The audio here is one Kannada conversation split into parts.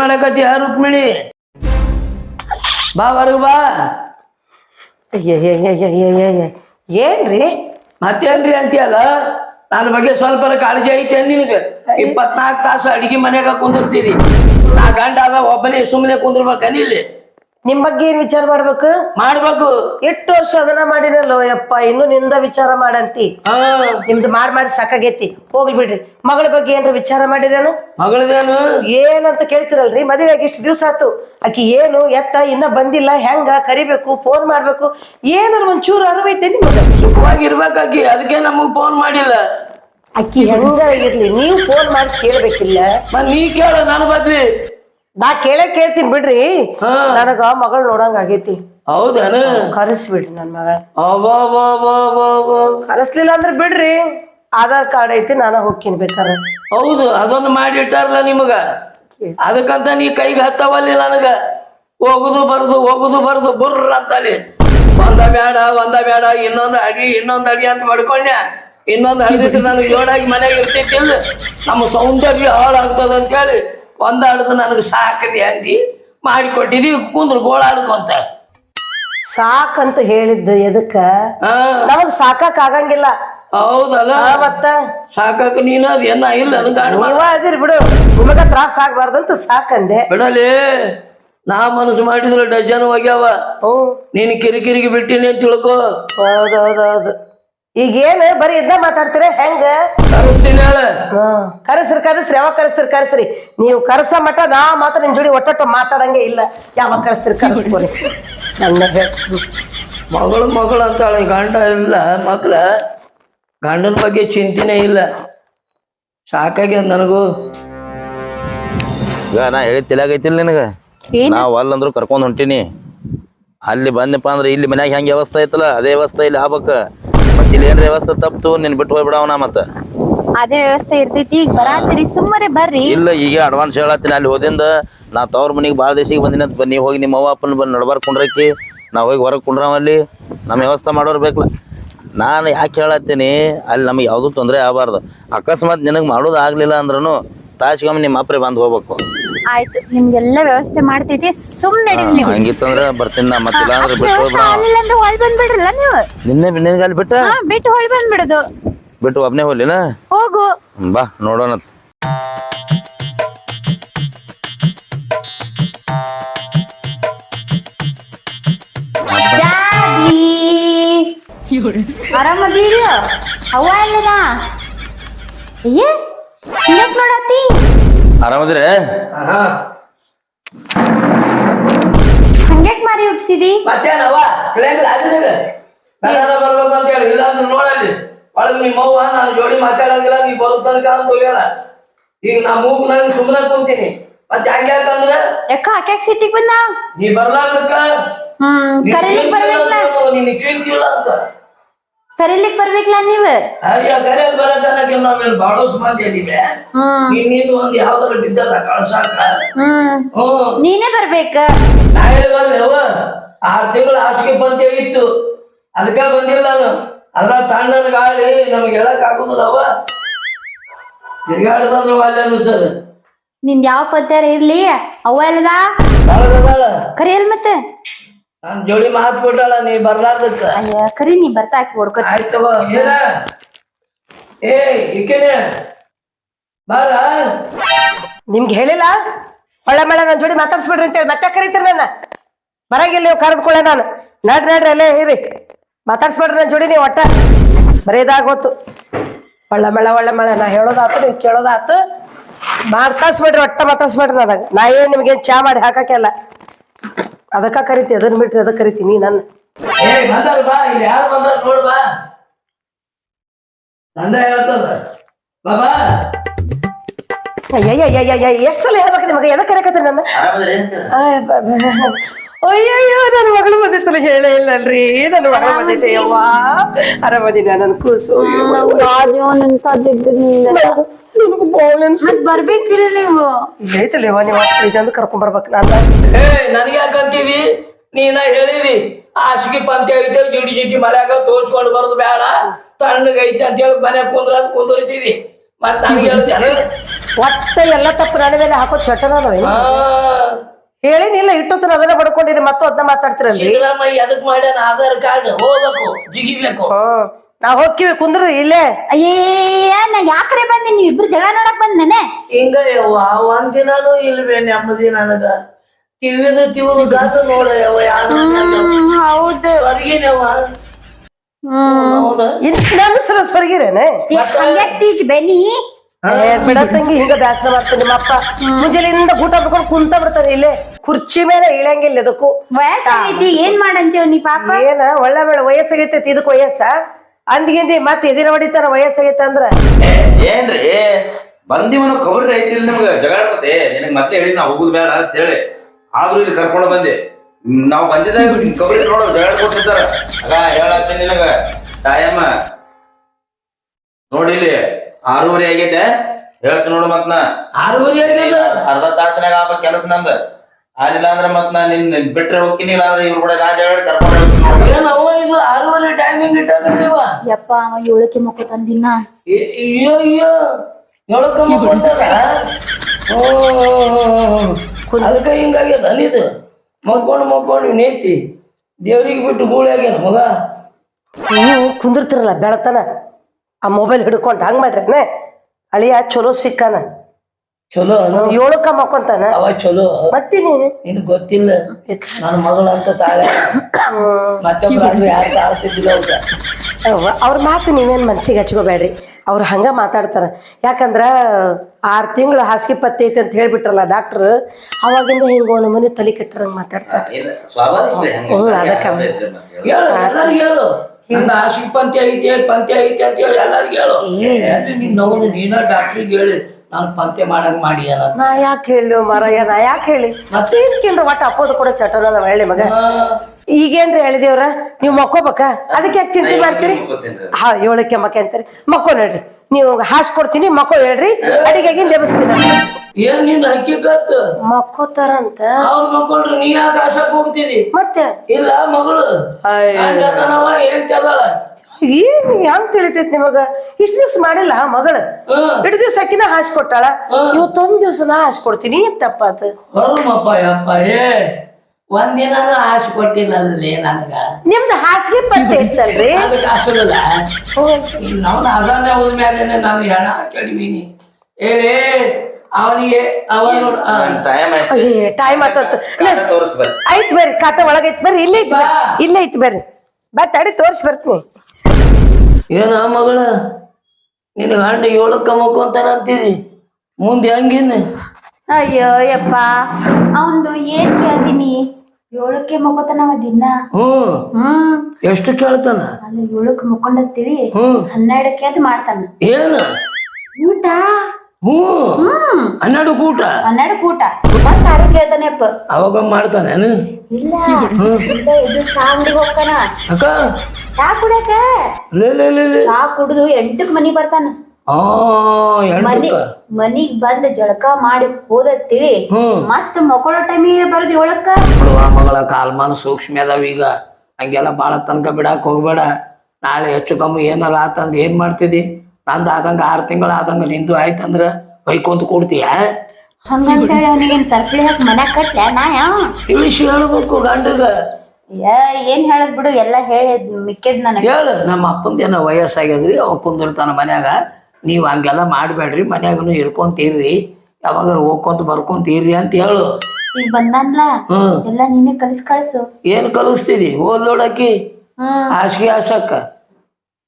ಮಾಡಕತ್ತಿ ಯಾರು ರುಕ್ಮಿಣಿ? ಬಾ ಹೊರಗ್ ಬಾ. ಏನ್ರಿ? ಮತ್ತೇನ್ರಿ ಅಂತೀಯಲ್ಲ ನನ್ನ ಬಗ್ಗೆ ಸ್ವಲ್ಪ ಕಾಳಜಿ ಐತೆ ನಿನಗೆ. ಇಪ್ಪತ್ನಾಲ್ಕು ತಾಸು ಅಡಿಗೆ ಮನ್ಯಾಗ ಕುಂದಿರ್ತೀರಿ. ನಾ ಗಂಡ ಅದ ಒಬ್ಬನೇ ಸುಮ್ಮನೆ ಕುಂದಿರ್ಬೇಕ ಇಲ್ಲಿ ನಿಮ್ ಬಗ್ಗೆ ಏನ್ ವಿಚಾರ ಮಾಡ್ಬೇಕು? ಮಾಡ್ಬೇಕು. ಎಷ್ಟು ವರ್ಷ ಅದನ್ನ ಮಾಡಿರಲ್ಲೋ ಯಪ್ಪ ಇನ್ನು ನಿಂದ ವಿಚಾರ ಮಾಡಂತಿ. ನಿಮ್ದು ಮಾಡ್ ಮಾಡಿ ಸಾಕಾಗೈತಿ. ಹೋಗ್ಲಿ ಬಿಡ್ರಿ. ಮಗಳ ಬಗ್ಗೆ ಏನ್ರ ವಿಚಾರ ಮಾಡಿರೇನು ಮಗಳದೇನು? ಏನಂತ ಕೇಳ್ತಿರಲ್ರಿ? ಮದುವೆ ಆಗಿ ಇಷ್ಟು ದಿವ್ಸ ಆತು ಆಕಿ ಏನು ಎತ್ತ ಇನ್ನ ಬಂದಿಲ್ಲ ಹೆಂಗ ಕರಿಬೇಕು ಫೋನ್ ಮಾಡ್ಬೇಕು. ಏನಾರ ಒಂಚೂರು ಅರಿವೈತೆ ನಿಮ್ಗೆ? ಅದಕ್ಕೆ ನಮಗ್ ಫೋನ್ ಮಾಡಿಲ್ಲ. ಅಕ್ಕಿ ಹೆಂಗ ಇರ್ಲಿ ನೀವು ಫೋನ್ ಮಾಡಿ ಕೇಳ್ಬೇಕಿಲ್ಲ. ನೀ ಕೇಳ ನಾನು ಬದ್ಲಿ. ನಾ ಕೇಳೇ ಕೇಳ್ತೀನಿ ಬಿಡ್ರಿ. ಹಾ. ನನಗ ಮಗಳು ನೋಡಂಗ ಆಗೈತಿ. ಹೌದೇನು? ಕರೆಸ್ಬಿಡ್ರಿ ನನ್ ಮಗಳ. ಅಬ್ಬಬ್ಬಬ್ಬಬ್ಬಬ್ಬ. ಕರೆಸ್ಲಿಲ್ಲ ಅಂದ್ರೆ ಬಿಡ್ರಿ. ಆಧಾರ್ ಕಾರ್ಡ್ ಐತಿ ನಾನು ಹೋಗ್ತೀನಿ ಬೇಕಾದ್ರೆ. ಹೌದು ಅದೊಂದು ಮಾಡಿಟ್ಟಾರಲ್ಲ ನಿಮಗ. ಅದಕ್ಕಂತ ನೀ ಕೈಗೆ ಹತ್ತವಲ್ಲಿ ನನಗ. ಹೋಗುದು ಬರುದು ಹೋಗುದು ಬರುದು ಬುರ್ರ ಅಂತಲ್ಲಿ. ಒಂದ ಬೇಡ ಒಂದ ಬೇಡ ಇನ್ನೊಂದು ಅಡಿ ಇನ್ನೊಂದು ಅಡಿ ಅಂತ ಮಾಡ್ಕೊಂಡ್ಯ? ಇನ್ನೊಂದು ಹಡಿದ್ರೆ ನನಗೆ ಜೋಡಾಗಿ ಮನೆಗೆ ಇರ್ತಿತ್ತಿಲ್ಲ. ನಮ್ಮ ಸೌಂದರ್ಯ ಹಾಳಾಗ್ತದ ಅಂತೇಳಿ ಒಂದ ಹಡ್ದು ನನಗೆ ಸಾಕದಿ ಅಂದಿ ಮಾಡಿಕೊಟ್ಟಿದ್ವಿ ಕುಂದ್ರು ಗೋಳಾಡ್ಕೊಂತ ಸಾಕಂತ ಹೇಳಿದ್ದು ಎದಕ್ಕ? ಹಾ. ನಮಗ್ ಸಾಕಾಕ್ ಆಗಂಗಿಲ್ಲ. ಹೌದಲ್ಲ? ಆ, ಮತ್ತ? ಸಾಕಾಕ ನೀನು ಅದ್ ಏನ ಇಲ್ಲ ನನಗೆ ನೀವ ಅದಿರಿ ಬಿಡು. ನಿಮಗ ತ್ರಾಸ ಆಗ್ಬಾರ್ದಂತ ಸಾಕಂದೆ. ಬಿಡಲಿ ನಾ ಮನಸ್ಸು ಮಾಡಿದ್ರೆ ಡಜನ್ ಹೋಗ್ಯಾವ ಹ್ಞೂ. ನೀನು ಕಿರಿಕಿರಿಗೆ ಬಿಟ್ಟಿನಿ ಅಂತ ತಿಳ್ಕೊ. ಹೌದೌದೌದು. ಈಗೇನು ಬರೀ ಇದ್ದ ಮಾತಾಡ್ತೀರ? ಹೆಂಗ? ಕರೆಸ್ತೀನಿ ಹೇಳ ಕರೆಸ್ರಿ ಕರೆಸ್ರಿ ಯಾವಾಗ ಕರೆಸ್ರಿ ಕರೆಸ್ರಿ. ನೀವು ಕರೆಸ ಮಟ ನಾ ಮಾತ್ರ ನಿಮ್ ಜೋಡಿ ಒಟ್ಟೊಟ್ಟು ಮಾತಾಡಂಗೆ ಇಲ್ಲ. ಯಾವಾಗ ಕರೆಸ್ರಿ ಕರೆಸ್ಕೊರಿ. ನನ್ನ ಮಗಳು ಮಗಳು ಅಂತಾಳೆ ಗಂಡ ಇಲ್ಲ ಮಕ್ಳ. ಗಂಡನ ಬಗ್ಗೆ ಚಿಂತೆನೇ ಇಲ್ಲ. ಸಾಕಾಗ್ಯದ ನನಗೂ. ಈಗ ನಾ ಹೇಳಿ ತಿಳಿಯಾಗೈತಿಲ್ಲ ನಿನಗ? ನಾವು ಅಲ್ಲಂದ್ರು ಕರ್ಕೊಂಡ್ ಹೊಂಟಿನಿ. ಅಲ್ಲಿ ಬಂದಪ್ಪ ಅಂದ್ರೆ ಇಲ್ಲಿ ಮನ್ಯಾಗ ಹೆಂಗೆ ವ್ಯವಸ್ಥೆ ಐತಲ್ಲ? ಅದೇ ವ್ಯವಸ್ಥೆ ಇಲ್ಲಿ ಆಗ್ಬೇಕ. ಮತ್ ಇಲ್ಲಿ ಏನ್ರ ವ್ಯವಸ್ಥೆ ತಪ್ಪು ನಿನ್ ಬಿಟ್ಟು ಹೋಗ್ಬಿಡವನ ಮತ್ತ. ಅದೇ ವ್ಯವಸ್ಥೆ ಇರ್ತೈತಿ. ಈಗ ಬರಾತ್ರಿ ಸುಮ್ಮನೆ ಬರ್ರಿ. ಇಲ್ಲ ಈಗ ಅಡ್ವಾನ್ಸ್ ಹೇಳತ್ತೀನಿ. ಅಲ್ಲಿ ಹೋದಿಂದ ನಾ ತವ್ರ ಮನಿಗೆ ಭಾಳ ದೇಶಿಗೆ ಬಂದಿನ ಅಂತ ಬನ್ನಿ. ಹೋಗಿ ನಿಮ್ಮ ಅವ್ವ ಅಪ್ಪನ ಬಂದು ನಡ್ಬಾರ್ ಕುಂಡ್ರಕ್ಕಿ ನಾ ಹೋಗಿ ಹೊರಗೆ ಕುಂಡ್ರಾವ ಅಲ್ಲಿ. ನಮ್ಮ ವ್ಯವಸ್ಥೆ ಮಾಡೋರು ಬೇಕಲ್ಲ ನಾನು ಯಾಕೆ ಹೇಳತ್ತೀನಿ? ಅಲ್ಲಿ ನಮಗೆ ಯಾವುದೂ ತೊಂದರೆ ಆಗಬಾರ್ದು. ಅಕಸ್ಮಾತ್ ನಿನಗೆ ಮಾಡೋದು ಆಗಲಿಲ್ಲ ಅಂದ್ರೂ ತಾಸಿಗೊಮ್ಮೆ ನಿಮ್ಮ ಅಪ್ರೆ ಬಂದು ಹೋಗ್ಬೇಕು. ಆಯ್ತು ನಿಮ್ಗೆಲ್ಲ ವ್ಯವಸ್ಥೆ ಮಾಡ್ತೈತಿ ಸುಮ್ ನಡೀರಿ ನೀವು. ಹಂಗಿತ್ತಂದ್ರೆ ಬರ್ತೀನಿ ನಾ ಅಂದ್ರೆ ಬಿಟ್ಟು ಹೋಗ್ಬಿಡ ಆಗ್ಲಿಲ್ಲ ಅಂದ್ರೆ ಹೊಳ್ ಬಂದ್ಬಿಡ್ರಲ್ಲ ನೀವು? ನಿನ್ನೆ ನಿನ್ನೆ ಅಲ್ಲಿ ಬಿಟ್ಟ? ಹಾ ಬಿಟ್ಟು ಹೊಳ್ ಬಂದ್ಬಿಡೋದು. ಬಿಟ್ಟು ಒಬ್ನೇ ಹೋಗ್ಲಿನ? ಹೋಗು. ಬಾ ನೋಡೋಣ ಡ್ಯಾಡಿ ಆರಾಮದೀರಿ ಅವ್ವ ಇಲ್ಲನಾ? ಅಯ್ಯ ಹಿಂಗ್ಯಾಕ್ ಆರಾಮದ್ರಿ? ಹಂಗ್ಯಾಕ್ ಮಾರಿ ಉಪ್ಸಿದಿ ಮತ್ತೇನವ ಅದು ನಿನಗೆ? ನಾನು ಬರ್ಬೇಕು ಅಂತ ಹೇಳಿ ಇಲ್ಲ ಅಂದ್ರೆ ನೋಡಲ್ಲಿ ಒಳಗೆ ನಿಮ್ಮ ಅವ್ವ ನಾನು ಜೋಡಿ ಮಾತಾಡಂಗಿಲ್ಲ ನೀ ಬರೋ ತನಕ ಅಂತ ಹೋಗ್ಯಾಳ. ಈಗ ನಾ ಮೂಗ್ ನಾನು ಸುಮ್ಮನೆ ಕುಂತೀನಿ. ಮತ್ತೆ ಹಂಗ್ಯಾಕಂದ್ರೆ ಯಾಕ ಹಾಕ್ಯಾಕ್ ಸಿಟ್ಟಿಗ್ ಬಂದ? ನೀ ಬರ್ಲಾರ್ದಕ್ಕ ಹ್ಮ್ ನೀನ್ ಕರೀಲಿಕ್ ಬರ್ಬೇಕಲ್ಲ ನೀನ್ ಅಂತ. ಕರೀಲಿಕ್ ಬರ್ಬೇಕಲ್ಲ ನೀವ್? ಅಯ್ಯ ಕರೆ ಬರತನಕ ನಾವೇನ್ ಬಹಳಷ್ಟು ಮಂದಿ ಇದೀವಿ ಹ್ಮ್. ನೀನು ಒಂದ್ ಯಾವ್ದಾರ ಬಿದ್ದದ ಕಳ್ಸಾಕ. ಹ್ಮ್. ಹ್ಮ್ ನೀನೇ ಬರ್ಬೇಕ? ನಾ ಹೇಳ್ಬಲ್ಲೆ ಅವ್ವ ಆರ್ ತಿಂಗಳು ಹಾಸಿಗೆ ಪಂದ್ಯ ಇತ್ತು ಅದಕ್ಕ ಬಂದಿಲ್ಲ ನಾನು. ಅದ್ರ ತಣ್ಣನ ಗಾಳಿ ನಮ್ಗೆ ಹೇಳಕ್ ಆಗುದಿಲ್ಲ ಅವ ತಿರ್ಗಾಡದಂದ್ರೆ ವಾಲ್ಯನು ಸರ್? ನಿಂದ್ ಯಾವ ಪದ್ಯಾರ ಇರ್ಲಿ? ಅವ ಎಲ್ಲದ ಕರೆಯಲ್ ಕರಿಯಲ್ ಮತ್ತೆ? ನಾನ್ ಜೋಡಿ ಮಾತ್ ಕೊಟ್ಟಾಳ ನೀ ಬರ್ಲಾರ್ದಕ್ಕ. ಅಯ್ಯ ಕರಿ ನೀ ಬರ್ತಾ ಹಾಕಿ ಹೊಡ್ಕೊ ಆಯ್ತು ತಗೋ. ಏನ? ಏ ಈಕೆನೆ ಬಾರ. ನಿಮ್ಗೆ ಹೇಳಿಲ್ಲ? ಒಳ್ಳೆ ಮಳೆ ನನ್ನ ಜೋಡಿ ಮಾತಾಡ್ಸ್ಬಿಡ್ರಿ ಅಂತೇಳಿ. ಮತ್ತೆ ಕರೀತೀರಿ ನನ್ನ? ಬರಂಗಿಲ್ಲ ನೀವು ಕರೆದುಕೊಳ್ಳೆ ನಾನು. ನಡ್ರಿ ನಡ್ರಿ ಅಲ್ಲೇ ಇರಿ. ಮಾತಾಡ್ಸ್ಬಿಡ್ರಿ ನನ್ನ ಜೋಡಿ ನೀವು ಒಟ್ಟ. ಬರೀದಾಗೋತು ಗೊತ್ತು ಒಳ್ಳೆ ಮಳೆ ಒಳ್ಳೆ ಮಳೆ ನಾ ಹೇಳೋದಾತು ನೀವು ಕೇಳೋದಾತು. ಮಾತಾಡ್ಸ್ಬಿಡ್ರಿ ಒಟ್ಟ ಮಾತಾಡ್ಸ್ಬಿಡ್ರಿ ನನಗೆ. ನಾ ಏನು ನಿಮ್ಗೇನ್ ಚಾ ಮಾಡಿ ಹಾಕಕ್ಕೆಲ್ಲ ಅದಕ್ಕ ಕರಿತಿ ಅದನ್ನ ಬಿಟ್ರಿ ಅದಕ್ಕೆ ಕರಿತೀನಿ ನನ್ನ. ಏ ಬಂದಾರ ಬಾ ಇಲ್ಲಿ ಯಾರು ಬಂದಾರ ನೋಡ್ ಬಾ. ನಂದ ಹೇಳ್ತದ. ಬಾಬಾ ಅಯ್ಯಯ್ಯಯ್ಯಯ್ಯ ಎಷ್ಟು ಸಲ ಹೇಳ್ಬೇಕು ನಿಮಗೆ? ಎದಕ್ಕೆ ಕರೆಕತ್ತೀನಿ ನನ್ನ? ಆರಾಮದ್ರಿ ಅಯ್ಯಯ್ಯೋ ನನ್ನ ಮಗಳು ಬಂದಿತ್ತಲ್ಲ ಹೇಳೇ ಇಲ್ಲಲ್ರಿ. ನನ್ನ ಮಗಳು ಬಂದೈತೆ ಯವ್ವಾ ಆರಾಮದಿನ ನನ್ನ ಕೂಸು. ನನಗೂ ಬೋಲ್ ಮತ್ ಬರ್ಬೇಕಿಲ್ಲ ನೀವು. ಐತಲ್ಲ ಯವ್ವ ನೀವು ಇದೊಂದು ಕರ್ಕೊಂಡ್ ಬರ್ಬೇಕು. ನಾನು ಏ ನನಗೆ ಯಾಕಂತೀವಿ ನೀನ ಹೇಳಿದಿ ಹಾಸಿಗೆ ಪಂತೆ ಐತೆ ಜಿಡಿ ಜಿಡಿ ಮಳ್ಯಾಗ ತೋರ್ಸ್ಕೊಂಡು ಬರೋದು ಬೇಡ ತಣ್ಣಗೈತೆ ಅಂತ ಹೇಳಿ ಮನೆ ಕುಂದ್ರ ಕುಂದ್ರಿಸಿದಿ. ಮತ್ ನನಗೆ ಹೇಳ್ತೇನೆ ಒಟ್ಟ ಎಲ್ಲ ತಪ್ಪು ನನ್ನ ಮೇಲೆ ಹಾಕೋ ಚಟನ ಆ, ಹೇಳಿನಿಲ್ಲ ಇಟ್ಟೊತ್ತನ ಅದನ್ನ ಬಡ್ಕೊಂಡಿರಿ ಮತ್ತೆ ಅದನ್ನ ಮಾತಾಡ್ತಿರಲ್ಲ ಸಿದ್ದರಾಮಯ್ಯ ಎದಕ್ ಮಾಡ್ಯಾನ? ಆಧಾರ್ ಕಾರ್ಡ್ ಹೋಗ್ಬೇಕು ಜಿಗಿಬೇಕು. ಹ್ಮ್ ನಾವ್ ಹೋಗ್ತೀವಿ ಕುಂದ್ರ ಇಲ್ಲೇ. ಅಯ್ಯ ನಾ ಯಾಕ್ರೆ ಬಂದೆ? ನೀವ್ ಇಬ್ರು ಜಗಳ ನೋಡಕ್ ಬಂದೇನೆ ಹಿಂಗ ಯವ್ವ ಒಂದಿನಾನು ಇಲ್ವೇ ನೆಮ್ಮದಿ ನನಗ. ತಿವಿದು ತಿವಿದು ಗಾತ ನೋಡ ಯವ್ವ ಯಾರು ಹೌದು. ನಮ್ಮ ಸ್ವರ್ಗಿರೇನೆ? ಹಂಗ್ಯಾಕ್ ಬೆನಿ ಏ ಬಿಡ ತಂಗಿ ಹಿಂಗ ಬ್ಯಾಸರ ಮಾಡ್ತಾನೆ ನಿಮ್ಮ ಅಪ್ಪ. ಮುಂಜಾನೆಯಿಂದ ಊಟ ಬಿಡ್ಕೊಂಡು ಕುಂತ ಬಿಡ್ತಾನೆ ಇಲ್ಲೇ. ಕುರ್ಚಿ ಮೇಲೆ ಇಳಂಗಿಲ್ಲ ಇದಕ್ಕೂ ವಯಸ್ಸಾಗೈತಿ ಏನ್ ಮಾಡಂತೀವ್ ನೀ ಪಾಪ? ಏನ ಒಳ್ಳೆ ಒಳ್ಳೆ ವಯಸ್ಸಾಗೈತೈತಿ ಇದಕ್ ವಯಸ್ಸ. ಅಂದ್ಗಿಂದಿ ಮತ್ತೆ ಎದಿನ ಹೊಡಿತಾರ ವಯಸ್ಸಾಗೈತೆ ಅಂದ್ರ? ಏ, ಏನ್ರಿ? ಬಂದಿವನು ಕಬರ್ ಐತಿಲ್ ನಿಮ್ಗೆ ಜಗಾಡ್ಕೊತೆ ನಿನಗ್ ಮತ್ತೆ ಹೇಳಿ ನಾ ಹೋಗುದು ಬೇಡ ಅಂತ ಹೇಳಿ ಆದ್ರೂ ಇಲ್ಲಿ ಕರ್ಕೊಂಡು ಬಂದೆ. ನಾವು ಬಂದಿದ್ದಾಗ ಕಬರ್ ನೋಡು ಜಗಾಡ್ಕೊಟ್ಟಿರ್ತಾರ ಆಗ ಹೇಳತ್ತೆ ನಿನಗ ತಾಯಮ್ಮ. ನೋಡಿ ಇಲ್ಲಿ ಆರೂವರೆ ಆಗೈತೆ. ಹೇಳ್ತೀನಿ ನೋಡು ಮತ್ನ ನಾ. ಆರೂವರೆ ಆಗ್ಯದ ಅರ್ಧ ತಾಸಿನಾಗ ಆಗ್ಬೇಕು ಕೆಲಸ ನಂದ. ಆಗಿಲ್ಲ ಅಂದ್ರೆ ಮತ್ ನಾ ನಿನ್ ನಿನ್ ಬಿಟ್ರೆ ಹೋಗ್ತೀನಿ ಇಲ್ಲ ಅಂದ್ರೆ ಇವ್ರು ಕೂಡ ನಾ ಜಾಗ ಕರ್ಕೊಂಡು ಹೋಗ್ತೀನಿ ನೋಡು. ಏನವ್ವ ಇದು ಆರೂವರೆ ಟೈಮಿಂಗ್ ಇಟ್ಟಾಗಲ್ವ ಯಪ್ಪ ಅವ ಏಳಕ್ಕೆ ತಂದಿಲ್ಲ ತಂದಿನ. ಅಯ್ಯೋ ಅಯ್ಯೋ. ಹೇಳಕ್ಕಮ್ಮ ಬಂದದ ಅದಕ್ಕೆ ಹಿಂಗಾಗ್ಯದ ಅನಿದು ಮಕ್ಕೊಂಡು ಮಕ್ಕೊಂಡು ನೇತಿ ದೇವ್ರಿಗೆ ಬಿಟ್ಟು ಗೂಳಿ ಆಗ್ಯದ ಮಗ? ನೀವು ಕುಂದಿರ್ತಿರಲ್ಲ ಬೆಳತನ. ಆ ಮೊಬೈಲ್ ಹಿಡ್ಕೊಂಡು ಹಂಗ್ ಮಾಡ್ರೇನೆ? ಅಳಿಯ ಚಲೋ ಸಿಕ್ಕಾನ? ಚಲೋ ಏಳಕ್ಕ ಮಕ್ಕೊಂತಾನ ಅವ ಚಲೋ. ಮತ್ತೆ ನೀನು? ನಿನಗ್ ಗೊತ್ತಿಲ್ಲ. ನನ್ನ ಮಗಳಂತ ತಾಳೆ. ಮತ್ತೊಬ್ರು ಯಾರು ತಾಳ್ತಿದ್ದಿಲ್ಲ ಅವ್ವ, ಅವ್ರ ಮಾತು ನೀವೇನ್ ಮನ್ಸಿಗೆ ಹಚ್ಕೋಬೇಡ್ರಿ. ಅವ್ರು ಹಂಗ ಮಾತಾಡ್ತಾರ. ಯಾಕಂದ್ರ ಆರ್ ತಿಂಗಳು ಹಾಸಿಗೆ ಪತ್ತೆ ಐತಿ ಅಂತ ಹೇಳ್ಬಿಟ್ರಲ್ಲ ಡಾಕ್ಟರ್ ಅವಾಗಿಂದ ಹಿಂಗ ಒಂದು ಮನೆ ತಲೆ ಕೆಟ್ಟರಂಗ್ ಮಾತಾಡ್ತಾರ. ಹ್ಞೂ, ಅದಕ್ಕ. ಹಂಗೆ ಐತ್ರಿ ಮತ್ತೆ. ಹೇಳು. ಎಲ್ಲರಿಗೂ ಹೇಳು. ನಂದು ಆಶಿ ಪಂತ್ಯ ಐತಿ ಪಂತ್ಯ ಐತಿ ಅಂತ ಹೇಳಿ ಎಲ್ಲರಿಗೂ ಹೇಳು. ನಿನ್ ನೀನ ಡಾಕ್ಟ್ರಿಗೆ ಹೇಳಿ. ನಾನು ಪಂತೆ ಮಾಡಂಗ್ ಮಾಡಿ ಅನ್ನೋದು ನಾ ಯಾಕೆ ಹೇಳಿ ಮಾರಯ್ಯ ನಾ ಯಾಕೆ ಹೇಳಿ? ಮತ್ತೇನ್ಕೇನ್ರ ಒಟ್ಟ ಅಪ್ಪೋದು ಕೂಡ ಚಟನದ ಹೇಳಿ ಮಗ. ಈಗೇನ್ರಿ ಹೇಳಿದೇವ್ರ? ನೀವು ಮಕ್ಕೋಬೇಕ? ಅದಕ್ಕೆ ಯಾಕೆ ಚಿಂತೆ ಮಾಡ್ತೀರಿ? ಹಾ ಏಳಕ್ಕೆ ಮಕ್ಕ ಅಂತೀರಿ. ಮಕ್ಕೋ ನೋಡ್ರಿ ನೀವು ಹಾಸ್ ಕೊಡ್ತೀನಿ ಮಕ್ಕೋ ಹೇಳ್ರಿ ಅಡಿಗೆಗಿಂದ ದೇವಸ್ಥಾನ ಏನ್ ನಿನ್ ಹಕ್ಕಿಕತ್ ಮಕ್ಕೋತಾರಂತ? ಅವ್ರ ಮಕ್ಕೊಂಡ್ರು ನೀ ಯಾಕೆ ಆಶಾಕ್ ಹೋಗ್ತಿದಿ ಮತ್ತೆ? ಇಲ್ಲ ಮಗಳು? ಅಯ್ಯ. ಗಂಡನವ ಹೇಳ್ತಿ ಅದಾಳ ಏನ್ ಹೆಂಗ್ ತಿಳಿತೈತಿ ನಿಮಗ? ಇಷ್ಟ ದಿವ್ಸ ಮಾಡಿಲ್ಲ ಮಗಳ? ಇಟ್ಟು ದಿವ್ಸ ಅಕ್ಕಿನ ಹಾಸ್ಕೊಟ್ಟಾಳ? ಇವತ್ತೊಂದ್ ದಿವ್ಸ ನಾ ಹಾಸ್ ಕೊಡ್ತೀನಿ ಏನ್ ತಪ್ಪಾತ? ಹೊರಮಪ್ಪ ಯಪ್ಪ ಏ ಒಂದಿನ ನನಗ. ನಿಮ್ದು ಹಾಸಿಗೆ ಪತ್ತೆ ಇತ್ತಲ್ರಿ? ಅದಕ್ಕೆ ಅದನ್ನೇ ನಾನು ಹೆಣ ಅವನಿಗೆ ನೋಡ್ ಆ, ಟೈಮ್ ಆಯ್ತು. ಟೈಮ್ ಆತತ್ತು ಐತ್ ಬರ್ರಿ. ಕಾಟ ಒಳಗೈತ್ ಬರ್ರಿ. ಇಲ್ಲೇ ಐತ್ ಬರ್ರಿ. ಬಾ. ಇಲ್ಲೇ ಐತ್ ಬರ್ರಿ. ಬಾ ತಡಿ ತೋರ್ಸಿ ಬರ್ತೀನಿ. ಏನ ಮಗಳ? ನಿನ್ ಗಂಡ ಏಳಕ್ಕ ಮಕ್ಕೊಂತಾನ ಅಂತಿದಿ. ಮುಂದೆ ಹೆಂಗಿನ್ ಅಯ್ಯೋ ಯಪ್ಪ. ಅವಂದು ಏನ್ ಕೇಳ್ತೀನಿ? ಏಳಕ್ಕೆ ಮಕ್ಕೋತಾನವ ದಿನ. ಹ್ಮ್ ಹ್ಮ್. ಎಷ್ಟು ಕೇಳ್ತಾನ? ಏಳಕ್ ಏಳಕ್ಕೆ ಮಕ್ಕೊಂಡತ್ತೀವಿ ಹ್ಮ್ ಹನ್ನೆರಡಕ್ಕೆ ಅದು ಮಾಡ್ತಾನ. ಏನ? ಊಟ? ಹ್ಮ್ ಹ್ಮ್. ಹನ್ನೆರಡು ಕೂಟ? ಹನ್ನೆರಡು ಊಟ ಒಂದ್ ಕೇಳ್ತಾನೆ ಕೇಳ್ತಾನೆಪ್ಪ ಅವಾಗ ಮಾಡ್ತಾನೇನು? ಇಲ್ಲ. ಇದು ಚಾ ಹೋಗ್ತಾನ. ಅಕ್ಕ? ಚಾ ಕುಡಕ ಲೇ ಲೇ ಲೇ ಲೇ. ಚಾ ಕುಡಿದು ಎಂಟಕ್ ಮನಿ ಬರ್ತಾನ. ಆ ಮನಿ ಮನಿಗ್ ಬಂದ್ ಜಳಕ ಮಾಡಿ ಹೋದ ತಿಳಿ ಮತ್ತ ಮಕ್ಕಳ ಟೈಮಿಗೆ ಬರೋದು ಏಳಕ್ಕ ಮಗಳ ಕಾಲ್ಮಾನ ಸೂಕ್ಷ್ಮ ಅದಾವ ಈಗ. ಹಂಗೆಲ್ಲ ಬಾಳ ತನಕ ಬಿಡಾಕ್ ಹೋಗ್ಬೇಡ. ನಾಳೆ ಹೆಚ್ಚು ಕಮ್ಮಿ ಏನಾರ ಆತಂದ್ರೆ ಏನ್ ಮಾಡ್ತಿದಿ? ನಂದು ಆದಂಗ ಆರ್ ತಿಂಗಳ ಆದಂಗ ನಿಂದು ಆಯ್ತಂದ್ರ ಬೈಕೊಂತ ಕೊಡ್ತೀಯ? ಹಂಗಂತೇಳಿ ಅವನಿಗೇನ್ ಸರ್ಕಳಿ ಹಾಕಿ ಮನ್ಯಾಗ ಕಟ್ಲ ನಾ ಯಾವ ತಿಳಿಸಿ ಹೇಳ್ಬೇಕು ಗಂಡಗ. ಏನ್ ಹೇಳದ್ ಬಿಡು ಎಲ್ಲ ಹೇಳಿದ್ ಮಿಕ್ಕಿದ್ ನನಗೆ. ಹೇಳು ನಮ್ಮ ಅಪ್ಪಂದೇನೋ ವಯಸ್ಸಾಗ್ಯದ್ರಿ ಅವ ಕುಂದಿರ್ತಾನ ಮನ್ಯಾಗ. ನೀವು ಹಂಗೆಲ್ಲ ಮಾಡ್ಬೇಡ್ರಿ ಮನ್ಯಾಗನು ಇರ್ಕೊಂತೀರ್ರಿ ಯಾವಾಗ ಹೋಗ್ಕೊಂತ ಬರ್ಕೊಂತ ಇರ್ರಿ ಅಂತ ಹೇಳು. ಈಗ ಬಂದನ್ಲ? ಹ್ಮ್ ನಿನ್ನೆ ನೀನೆ ಕಲಿಸ್ ಕಳ್ಸು. ಏನ್ ಕಲಿಸ್ತಿದಿ ಓದ್ ನೋಡಕ್ಕಿ ಹ್ಮ್ ಹಾಸಿಗೆ ಹಾಸಕ್ಕ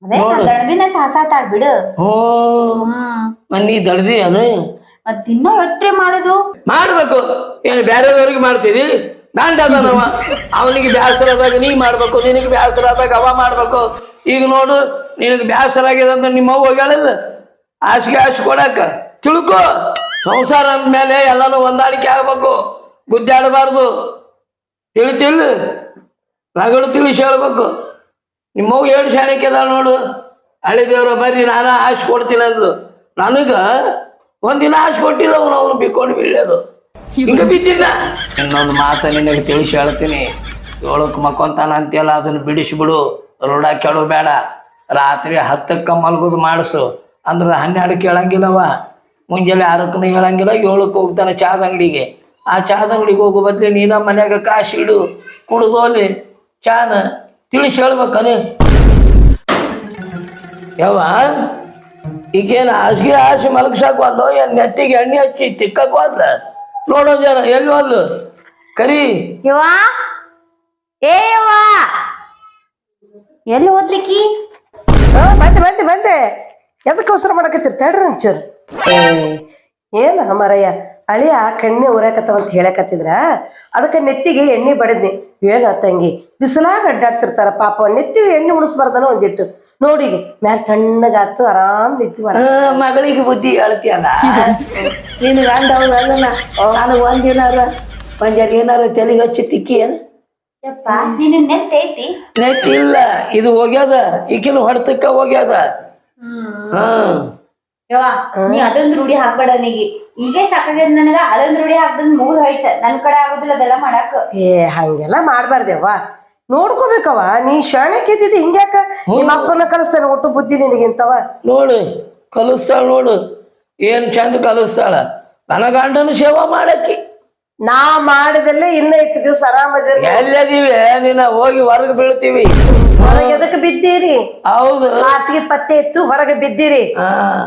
ಅದೇ ದಡದಿನ ತಾಸಾತಾಳ್ ಬಿಡು. ಹ್ಮ್ ಹ್ಮ್ ದಡದಿ ನೀ ದಡ್ದಿ ಅನು ಮತ್ ದಿನ ಎಟ್ರೆ ಮಾಡುದು. ಮಾಡ್ಬೇಕು. ಏನು ಬೇರೆದವ್ರಿಗೆ ಮಾಡ್ತೀರಿ? ಗಂಡ ಅದಾನವ ಅವನಿಗೆ ಬ್ಯಾಸರ ಆದಾಗ ನೀ ಮಾಡ್ಬೇಕು, ನಿನಗೆ ಬ್ಯಾಸರ ಆದಾಗ ಅವ ಮಾಡ್ಬೇಕು. ಈಗ ನೋಡು, ನಿನಗೆ ಬ್ಯಾಸರ ಆಗಿದೆ ಅಂದ್ರೆ ನಿಮ್ಮ ಅವ್ವ ಹೇಳಲ್ಲ ಹಾಸಿಗೆ ಹಾಸಿ ಕೊಡಕ್ಕ ತಿಳ್ಕೊ. ಸಂಸಾರ ಅಂದ್ಮೇಲೆ ಎಲ್ಲಾನು ಹೊಂದಾಣಿಕೆ ಆಗ್ಬೇಕು. ಗುದ್ದಾಡಬಾರ್ದು. ತಿಳಿ ತಿಳಿ. ರಗಡು ತಿಳಿಸಿ ಹೇಳ್ಬೇಕು. ನಿಮ್ಮವ್ವ ಏಳು ಶಾಣಿಕೆ ಅದಾವ ನೋಡು. ದೇವ್ರು ಬರ್ರಿ ನಾನು ಆಸೆ ಕೊಡ್ತೀನಿ ಅಂದ್ಲು ನನಗ ಒಂದಿನ ಆಸೆ ಕೊಟ್ಟಿಲ್ಲ ಅವನು ಅವನು ಬಿಕ್ಕೊಂಡು ಬೀಳೋದು ಹಿಂಗ ಬಿದ್ದಿದ್ದ? ಇನ್ನೊಂದು ಮಾತು ನಿನಗೆ ತಿಳಿಸಿ ಹೇಳ್ತೀನಿ. ಏಳಕ್ಕೆ ಮಕ್ಕೊಂತಾನ ಅಂತೀಯಲ್ಲ ಅದನ್ನ ಬಿಡಿಸ್ಬಿಡು ರೋಡ ಕೆಡು ಬೇಡ. ರಾತ್ರಿ ಹತ್ತಕ್ಕ ಮಲ್ಗೋದು ಮಾಡಿಸು. ಅಂದ್ರೆ ಹನ್ನೆರಡು ಕೇಳಂಗಿಲ್ಲವ. ಮುಂಜಾನೆ ಆರಕ್ಕೂ ಹೇಳಂಗಿಲ್ಲ ಏಳಕ್ಕೆ ಹೋಗ್ತಾನೆ ಚಾದ ಅಂಗಡಿಗೆ. ಆ ಚಾದ ಅಂಗಡಿಗೆ ಹೋಗೋ ಬದ್ಲಿ ನೀನ ಮನ್ಯಾಗ ಕಾಶಿ ಇಡು. ಕುಡ್ದೋಲಿ ಚಾನ ತಿಳಿಸಿ ಹೇಳ್ಬೇಕನೆ. ಯಾವ ಈಗೇನು ಹಾಸಿಗೆ ಹಾಸಿ ಮಲಗ್ಸಾಕ್ ಬಂದೋ ಏನು ನೆತ್ತಿಗೆ ಎಣ್ಣೆ ಹಚ್ಚಿ ತಿಕ್ಕಕ್ವಾದ್ಲ ನೋಡೋ ಜನ ಎಲ್ಲಿ ಹೋದ್ಲು? ಕರಿ. ಯವ್ವ? ಏ ಯವ್ವ? ಎಲ್ಲಿ ಓದ್ಲಿಕ್ಕಿ ಹಾ ಬಂದೆ ಬಂದೆ ಬಂದೆ. ಎದಕ್ಕೋಸ್ಕರ ಮಾಡಕತ್ತಿರ್? ತಡ್ರಿ ಒಂಚೂರು ಏ ಏನ ಮಾರಾಯ ಅಳಿಯ ಕಣ್ಣೆ ಉರಾಕತ್ತವ ಅಂತ ಹೇಳಕತ್ತಿದ್ರ? ಅದಕ್ಕೆ ನೆತ್ತಿಗೆ ಎಣ್ಣೆ ಬಡದ್ನಿ. ಏನ ತಂಗಿ ಬಿಸಿಲಾಗ ಅಡ್ಡಾಡ್ತಿರ್ತಾರ ಪಾಪ. ನೆತ್ತಿಗೆ ಎಣ್ಣೆ ಉಣಿಸ್ಬಾರ್ದನ ಒಂದಿಟ್ಟು. ನೋಡಿಗೆ ಮ್ಯಾಲ ತಣ್ಣಗಾತು ಆರಾಮ್ ನಿಂತು ಮಗಳಿಗೆ ಬುದ್ಧಿ ಹೇಳ್ತೀಯಲ್ಲ ನೀನು ಗಂಡ ನಾನು ಒಂದಿನಾರ ಒಂದ್ಯಾರ ಏನಾರ ತೆಲಿಗೆ ಹಚ್ಚಿ ತಿಕ್ಕಿ ಏನು? ನೆತ್ತೈತಿ. ನೆತ್ತಿಲ್ಲ. ಇದು ಹೋಗ್ಯದ? ಈಕಿನ ಹೊಡ್ತಕ್ಕ ಹೋಗ್ಯದ? ಹಾ. ಯವ್ವ ನೀ ಅದೊಂದ್ ರೂಢಿ ಹಾಕ್ಬೇಡ ನೀಗಿ. ಈಗೇ ಸಾಕಾಗ್ಯದ ನನಗ ಅದೊಂದ್ ರೂಢಿ ಹಾಕ್ದಂದ್ ಮುಗಿದ್ ಹೋಯ್ತ. ನನ್ ಕಡೆ ಆಗುದಿಲ್ಲ ಅದೆಲ್ಲ ಮಾಡಾಕ. ಏ ಹಂಗೆಲ್ಲ ಮಾಡ್ಬಾರ್ದವ್ವ ನೋಡ್ಕೋಬೇಕವ. ನೀ ಶಾಣಕ್ಕೆ ಇದ್ದಿದ್ದು ಹಿಂಗ್ಯಾಕ? ನಿಮ್ಮ ಅಪ್ಪನ ಕಲಿಸ್ತಾನೆ ಒಟ್ಟು ಬುದ್ಧಿ ನಿನಗಿಂತವ ನೋಡು ಕಲಿಸ್ತಾಳ ನೋಡು. ಏನ್ ಚಂದ ಕಲಿಸ್ತಾಳ? ನನ್ನ ಗಂಡನ ಸೇವಾ ಮಾಡಕ್ಕಿ. ನಾ ಮಾಡಿದಲ್ಲೇ ಇನ್ನ ಇಟ್ಟು ದಿವ್ಸ ಆರಾಮದಿರಿ ಎಲ್ಲದೀವಿ ನಿನ್ನ ಹೋಗಿ ಹೊರಗೆ ಬೀಳ್ತೀವಿ. ಹೊರಗೆ ಎದಕ್ಕೆ ಬಿದ್ದೀರಿ? ಹೌದು. ಹಾಸಿಗೆ ಪತ್ತೆ ಇತ್ತು ಹೊರಗೆ ಬಿದ್ದೀರಿ.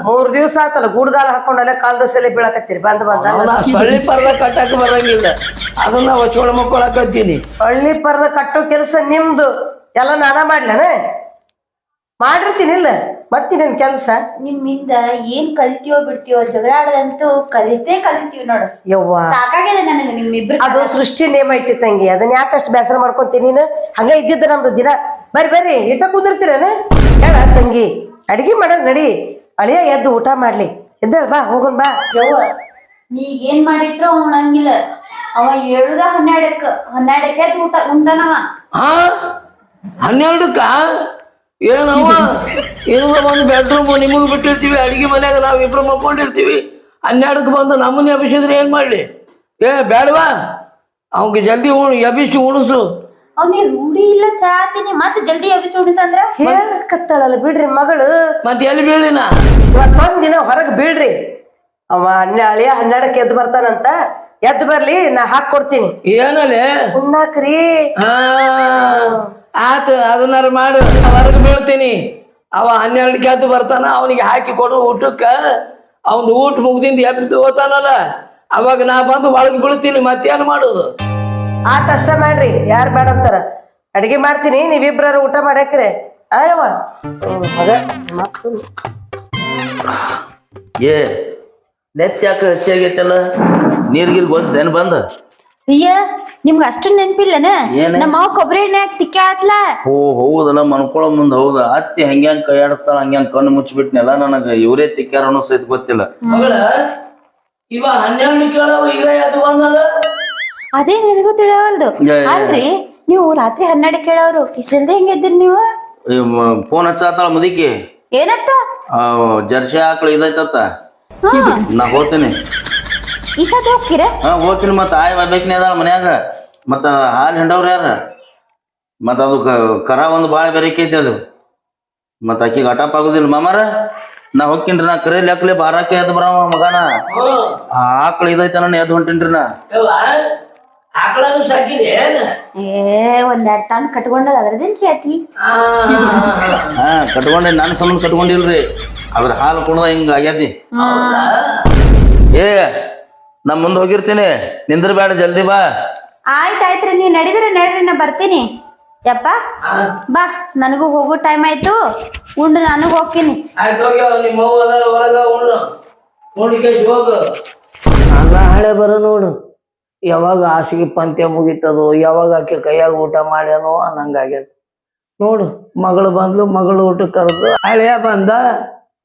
ಮೂರು ದಿವ್ಸ ಆತಲ್ಲ ಗುಡ್ಗಾಲ ಹಾಕೊಂಡಲ್ಲ ಕಾಲ್ದ ಸಲ ಬೀಳಕತ್ತೀರಿ. ಬಂದ್ ಬಂದ ಸೊಳ್ಳಿ ಪರ್ದ ಕಟ್ಟಕ್ ಬರಂಗಿಲ್ಲ. ಅದನ್ನ ಚೋಳ ಮಕ್ಕಳಕತ್ತೀನಿ ಸೊಳ್ಳಿ ಪರ್ದ ಕಟ್ಟೋ ಕೆಲಸ ನಿಮ್ದು. ಎಲ್ಲ ನಾನಾ ಮಾಡ್ಲೇನ? ಮಾಡಿರ್ತೀನಿಲ್ಲ ಮತ್ತಿ ಕೆಲಸ? ಕೆಲ್ಸ ನಿಮ್ಮಿಂದ ಏನ್ ಕಲಿತೀವೋ ಬಿಡ್ತೀವೋ ಜಗಳ ಆಡೋದಂತೂ ಕಲಿತೇ ಕಲಿತೀವಿ ನೋಡು. ಯವ್ವ. ಸಾಕಾಗ್ಯದ ನನಗೆ ನಿಮ್ಮಿಬ್ರು ಅದು ಸೃಷ್ಟಿ ನೇಮ ಐತಿ ತಂಗಿ ಅದನ್ನ ಯಾಕಷ್ಟು ಬೇಸರ ಮಾಡ್ಕೊಂತೀನಿ ನೀನು? ಹಂಗ ಇದ್ದಿದ್ದ ನಮ್ದು ದಿನ. ಬರ್ರಿ ಬರ್ರಿ ಇಟ್ಟ ಕುಂದಿರ್ತೀರೇನ ಹೇಳ ತಂಗಿ ಅಡಿಗೆ ಮಾಡೋದ್ ನಡಿ. ಅಳಿಯ ಎದ್ದು ಊಟ ಮಾಡ್ಲಿ. ಎದ್ದೇಳ ಬಾ ಹೋಗೋಣ ಬಾ. ಯವ್ವ ನೀ ಏನ್ ಮಾಡಿಟ್ರು ಅವ ಉಣಂಗಿಲ್ಲ ಅವ ಹೇಳುದ ಹನ್ನೆರಡಕ್ಕ ಹನ್ನೆರಡಕ್ಕೆ ಎದ್ದು ಊಟ ಉಂಟನವ. ಹಾ ಹನ್ನೆರಡಕ್ಕ? ಏನವ್ವ? ಇರೋದ ಒಂದು ಬೆಡ್ರೂಮ್ ನಿಮಗೆ ಬಿಟ್ಟಿರ್ತೀವಿ ಅಡಿಗೆ ಮನ್ಯಾಗ ನಾವು ಇಬ್ರು ಮಕ್ಕೊಂಡಿರ್ತೀವಿ ಹನ್ನೆರಡಕ್ಕೆ ಬಂದು ನಮ್ಮನ್ನ ಎಬ್ಬಿಸಿದ್ರೆ ಏನ್ ಮಾಡ್ಲಿ? ಏ ಬೇಡವಾ? ಅವ್ಗೆ ಜಲ್ದಿ ಉಣ್ ಎಬ್ಬಿಸಿ ಉಣಸು. ಅವ್ನಿಗೆ ರೂಢಿ ಇಲ್ಲ ತಾತೀನಿ ಮತ್ತೆ ಜಲ್ದಿ ಎಬ್ಬಿಸಿ ಉಣಿಸಂದ್ರ ಹೇಳಕತ್ತಾಳಲ್ಲ ಬಿಡ್ರಿ ಮಗಳು. ಮತ್ತೆ ಎಲ್ಲಿ ಬೀಳಿನ ಇವತ್ತೊಂದ್ ದಿನ ಹೊರಗ್ ಬೀಳ್ರಿ. ಅವ ಹನ್ನೆ ಅಳಿಯ ಹನ್ನೆರಡಕ್ಕೆ ಎದ್ದು ಬರ್ತಾನಂತ. ಎದ್ದು ಬರ್ಲಿ ನಾ ಹಾಕ್ ಕೊಡ್ತೀನಿ. ಏನಲ್ಲೇ ಉಣ್ಣಾಕ್ರಿ. ಆ ಆತ ಅದನ್ನಾರು ಮಾಡು. ಹೊರಗೆ ಬೀಳ್ತೀನಿ. ಅವ ಹನ್ನೆರಡು ಎದ್ದು ಬರ್ತಾನ ಅವನಿಗೆ ಹಾಕಿ ಕೊಡು ಊಟಕ್ಕ. ಅವನ್ ಊಟ ಮುಗ್ದಿಂದ ಎದ್ದು ಹೋತಾನಲ್ಲ ಅವಾಗ ನಾ ಬಂದು ಒಳಗೆ ಬೀಳ್ತೀನಿ ಮತ್ತೇನು ಮಾಡೋದು? ಆತ ಅಷ್ಟ ಮಾಡ್ರಿ ಯಾರು ಬೇಡ ಅಂತಾರ. ಅಡಿಗೆ ಮಾಡ್ತೀನಿ ನೀವಿಬ್ರಾರು ಊಟ ಮಾಡಾಕ್ರೆ. ಆಯವ್ವ. ಮಗ ಏ ನೆತ್ ಯಾಕೆ ಹಸಿ ಆಗೈತಲ್ಲ ನೀರ್ಗಿರ್ ಗೊತ್ತೇನು ಬಂದ? ಅಯ್ಯ ನಿಮ್ಗ ಅಷ್ಟು ನೆನ್ಪಿಲ್ಲನ? ಏನ? ನಮ್ಮ ಮಾವ ಕೊಬ್ಬರಿ ಎಣ್ಣೆ ಹಾಕಿ ತಿಕ್ಕ ಆತ್ಲ. ಓ ಹೌದಲ್ಲ ಮನ್ಕೊಳ ಮುಂದ್ ಹೌದ. ಅತ್ತಿ ಹಂಗ್ಯಾಂಗ್ ಕೈ ಆಡಿಸ್ತಾಳ ಹಂಗ್ಯಾಂಗ್ ಕಣ್ಣು ಮುಚ್ಚಿಬಿಟ್ನೆಲ್ಲ ನನಗ ಇವರೇ ತಿಕ್ಕ್ಯಾರ ಅನ್ನೋ ಸಹಿತ ಗೊತ್ತಿಲ್ಲ. ಮಗಳ ಇವ ಹನ್ನೆರಡು ಕೇಳವ ಈಗ ಬಂದದ? ಅದೇ ನಿನಗೂ ತಿಳಿಯವಲ್ದು ಯಾ, ಯಾ. ಅಲ್ರಿ ನೀವು ರಾತ್ರಿ ಹನ್ನೆರಡು ಕೇಳೋರು ಇಷ್ಟ ಜಲ್ದಿ ನೀವು? ಫೋನ್ ಹಚ್ಚಾತಾಳ ಮುದಿಕಿ. ಏನತ್ತ? ಆ, ಜರ್ಸಿ ಆಕಳ ಇದೈತತ್ತ. ಹಾ. ನಾ ಹೋಗ್ತೀನಿ. ಈ ಸದ್ ಹೋಗ್ತೀರ? ಹಾ ಹೋಗ್ತೀನಿ ಮತ್ತ. ಆಯ್ ಬೇಕನೇ ಅದಾಳ ಮನ್ಯಾಗ. ಮತ್ತ ಹಾಲು ಹಿಂಡವ್ರ ಯಾರ? ಮತ್ತ ಅದು ಕ- ಕರ ಒಂದು ಭಾಳ ಬೆರಕೈತಿ ಅದು. ಮತ್ತ ಆಕಿಗೆ ಅಟಪ್ ಆಗುದಿಲ್ಲ. ಮಾಮಾರ ನಾ ಹೋಗ್ತೀನ್ರಿ ನಾ ಕರೆ ಲೆಕ್ಕಲೆ ಬಾರಾಕೆ ಎದ್ದು ಬರವ ಮಗನ. ಆ ಆಕಳ ಇದೈತೆ ನಾನು ಎದ್ದು ಹೊಂಟಿನ್ರಿ ನಾ. ಆಕಳನ್ನು ಏನ? ಏ ಒಂದೆರಡು ಕಟ್ಕೊಂಡದ ಅದ್ರದೇನ್ ಆ, ಹಾ ಕಟ್ಕೊಂಡೆ ನಾನು ಸಂಬಂಧ ಕಟ್ಕೊಂಡಿಲ್ರಿ. ಅದ್ರ ಹಾಲು ಕುಡ್ದ ಹಿಂಗ ಆಗ್ಯಾತಿ. ಏ ನಾ ಮುಂದೆ ಹೋಗಿರ್ತೀನಿ. ನಿಂದ್ರ ಬೇಡ ಜಲ್ದಿ ಬಾ. ಆಯ್ತಾಯ್ತ್ರಿ ನೀ ನಡಿದ್ರೆ ನಡ್ರಿ ನಾ ಬರ್ತೀನಿ. ಯಪ್ಪ ಬಾ. ನನಗೂ ಹೋಗೋ ಟೈಮ್ ಆಯ್ತು. ಉಂಡು ನಾನು ಹೋಗ್ತೀನಿ. ಆಯ್ತು ಹೋಗ್ಯಾವ ನಿಮ್ಮ ಅವ್ವ ಅದಾಳ ಒಳಗ ಉಣ್ಣು ನೋಡಿ ಕೇಶ್ ಹೋಗು. ಅಲ್ಲ ಹಳೆ ಬರೋ ನೋಡು. ಯಾವಾಗ ಹಾಸಿಗೆ ಪಂತ್ಯ ಮುಗೀತದೋ ಯಾವಾಗ ಆಕೆ ಕೈಯಾಗ ಊಟ ಮಾಡ್ಯಾನೋ ಅನ್ನಂಗಾಗ್ಯದ. ನೋಡು ಮಗಳು ಬಂದ್ಲು ಮಗಳು ಊಟ ಕರೆದು ಹಳೆಯ ಬಂದ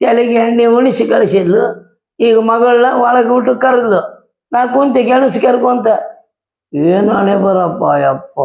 ತಲೆಗೆ ಎಣ್ಣೆ ಉಣಿಸಿ ಕಳಿಸಿದ್ಲು. ಈಗ ಮಗಳನ್ನ ಒಳಗೆ ಊಟ ಕರೆದ್ಲು. ನಾ ಕುಂತೆ ಗೆಣಸು ಏನು ಹಣೆ ಬರಪ್ಪ ಯಪ್ಪ?